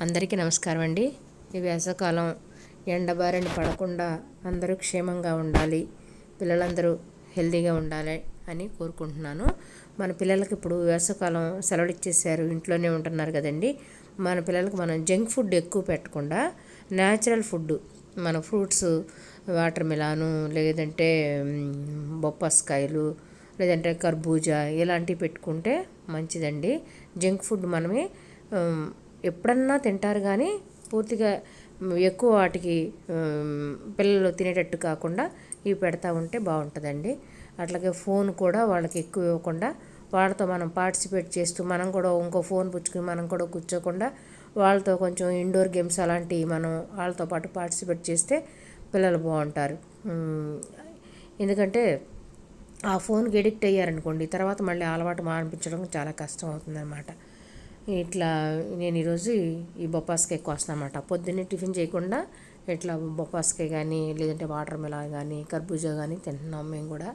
అందరికీ నమస్కారం అండి. ఈ వేసవకాలం ఎండబారిని పడకుండా అందరూ క్షేమంగా ఉండాలి పిల్లలందరూ హెల్దీగా ఉండాలి అని కోరుకుంటున్నాను. మన పిల్లలకి ఇప్పుడు వేసవకాలం సెలవులు ఇచ్చేసారు ఇంట్లోనే ఉంటున్నారు కదండి. మన పిల్లలకి మనం జంక్ ఫుడ్ ఎక్కువ పెట్టకుండా న్యాచురల్ ఫుడ్ మన ఫ్రూట్స్ వాటర్ మిలాను లేదంటే బొప్పాస్కాయలు లేదంటే కర్బూజా ఇలాంటివి పెట్టుకుంటే మంచిదండి. జంక్ ఫుడ్ మనమే ఎప్పుడన్నా తింటారు కానీ పూర్తిగా ఎక్కువ వాటికి పిల్లలు తినేటట్టు కాకుండా ఇవి పెడతా ఉంటే బాగుంటుందండి. అట్లాగే ఫోన్ కూడా వాళ్ళకి ఎక్కువ ఇవ్వకుండా వాళ్ళతో మనం పార్టిసిపేట్ చేస్తూ మనం కూడా ఇంకో ఫోన్ పుచ్చుకుని మనం కూడా కూర్చోకుండా వాళ్ళతో కొంచెం ఇండోర్ గేమ్స్ అలాంటివి మనం వాళ్ళతో పాటు పార్టిసిపేట్ చేస్తే పిల్లలు బాగుంటారు. ఎందుకంటే ఆ ఫోన్కి ఎడిక్ట్ అయ్యారనుకోండి తర్వాత మళ్ళీ అలవాటు మానిపించడం చాలా కష్టం అవుతుందన్నమాట. ఇట్లా నేను ఈరోజు ఈ బొప్పాస్కాయ కోస్తానమాట పొద్దున్నే టిఫిన్ చేయకుండా ఇట్లా బొప్పాస్కాయ కానీ లేదంటే వాటర్ మిలాన్ కానీ కర్బూజా కానీ తింటున్నాం మేము కూడా.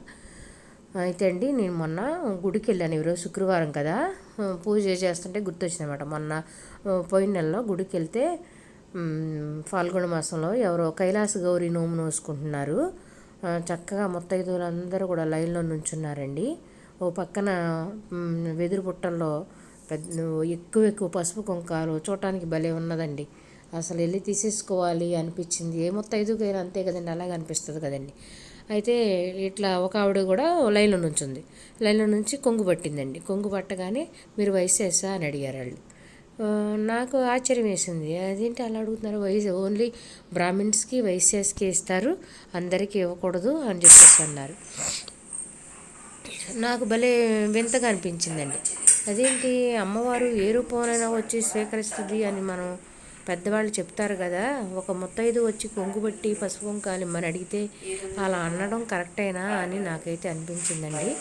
అయితే అండి నేను మొన్న గుడికి వెళ్ళాను ఈరోజు శుక్రవారం కదా. పూజ చేస్తుంటే గుర్తొచ్చిందనమాట. మొన్న పోయిన నెలలో గుడికి వెళ్తే ఫాల్గొన మాసంలో ఎవరో కైలాస గౌరి నోము నోసుకుంటున్నారు. చక్కగా ముత్తైదువులు అందరూ కూడా లైన్లో నుంచున్నారండి. ఓ పక్కన వెదురు బుట్టల్లో పెద్ద ఎక్కువ ఎక్కువ పసుపు కుంకాలు చూడటానికి భలే ఉన్నదండి. అసలు వెళ్ళి తీసేసుకోవాలి అనిపించింది. ఏ మొత్తం ఐదుకైనా అంతే కదండి అలాగే అనిపిస్తుంది కదండి. అయితే ఇట్లా ఒక ఆవిడ కూడా లైన్లో నుంచింది. లైన్లో నుంచి కొంగు పట్టిందండి. కొంగు పట్టగానే మీరు వయసేసా? అని అడిగారు వాళ్ళు. నాకు ఆశ్చర్యం వేసింది. అదేంటి అలా అడుగుతున్నారు? వయసు ఓన్లీ బ్రాహ్మిన్స్కి వైశ్యాస్కి ఇస్తారు. అందరికీ ఇవ్వకూడదు అని చెప్పేసి అన్నారు. నాకు భలే వింతగా అనిపించిందండి. అదేంటి అమ్మవారు ఏ రూపంలోనైనా వచ్చి స్వీకరిస్తుంది అని మనం పెద్దవాళ్ళు చెప్తారు కదా. ఒక ముత్తైదు వచ్చి కొంగుబట్టి పసుపు కుంకాలిమ్మని అడిగితే అలా అనడం కరెక్టేనా అని నాకైతే అనిపించిందండి.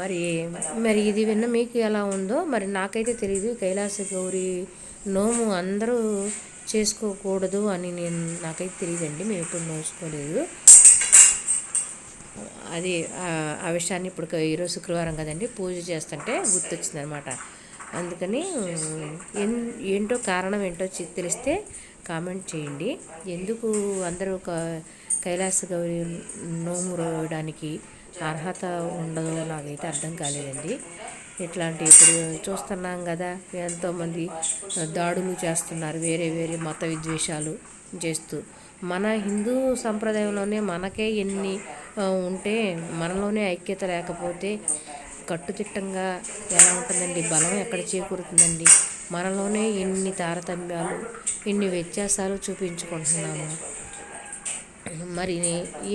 మరి మరి ఇది విన్న మీకు ఎలా ఉందో మరి నాకైతే తెలియదు కైలాస గౌరి నోము అందరూ చేసుకోకూడదు అని నేను నాకైతే తెలియదండి మేము ఎప్పుడు నోచుకోలేదు. అది ఆ విషయాన్ని ఇప్పుడు ఈరోజు శుక్రవారం కదండి పూజ చేస్తుంటే గుర్తొచ్చిందనమాట అందుకని ఏంటో కారణం ఏంటో తెలిస్తే కామెంట్ చేయండి. ఎందుకు అందరూ కైలాస గౌరి నోము రోయడానికి అర్హత ఉండదో నాకైతే అర్థం కాలేదండి. ఇట్లాంటి ఇప్పుడు చూస్తున్నాం కదా ఎంతోమంది దాడులు చేస్తున్నారు వేరే వేరే మత విద్వేషాలు చేస్తూ. మన హిందూ సంప్రదాయంలోనే మనకే ఎన్ని ఉంటే మనలోనే ఐక్యత లేకపోతే కట్టుదిట్టంగా ఎలా ఉంటుందండి? బలం ఎక్కడ చేకూరుతుందండి? మనలోనే ఎన్ని తారతమ్యాలు ఎన్ని వ్యత్యాసాలు చూపించుకుంటున్నాము? మరి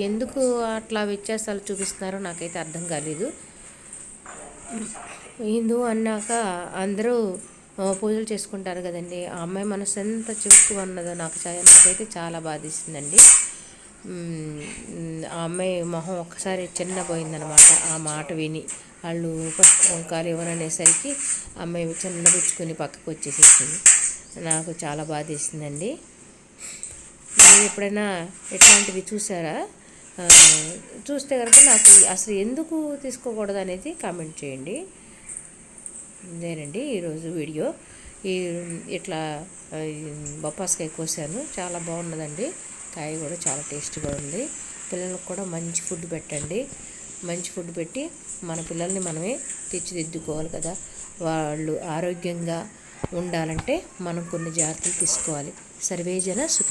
ఎందుకు అట్లా వ్యత్యాసాలు చూపిస్తున్నారో నాకైతే అర్థం కాలేదు. హిందూ అన్నాక అందరూ పూజలు చేసుకుంటారు కదండి. ఆ అమ్మాయి మనసు ఎంత చిక్కు అన్నదో నాకు నాకైతే చాలా బాధిస్తుందండి. ఆ అమ్మాయి మొహం ఒక్కసారి చిన్నపోయిందనమాట ఆ మాట విని వాళ్ళు పసుపు కుంకాలు ఇవ్వననేసరికి అమ్మాయి చిన్నపుచ్చుకొని పక్కకు వచ్చేసేసింది. నాకు చాలా బాధేసిందండి మీరు ఎప్పుడైనా ఎట్లాంటివి చూసారా? చూస్తే కనుక నాకు అసలు ఎందుకు తీసుకోకూడదు అనేది కామెంట్ చేయండి. ఇదేనండి ఈరోజు వీడియో. ఈ ఇట్లా బొప్పాస్కాయ కోసాను. చాలా బాగున్నదండి. కాయ కూడా చాలా టేస్ట్గా ఉంది. పిల్లలకు కూడా మంచి ఫుడ్ పెట్టండి. మంచి ఫుడ్ పెట్టి మన పిల్లల్ని మనమే తెచ్చిదిద్దుకోవాలి కదా. వాళ్ళు ఆరోగ్యంగా ఉండాలంటే మనం కొన్ని జాగ్రత్తలు తీసుకోవాలి. సర్వేజన సుఖ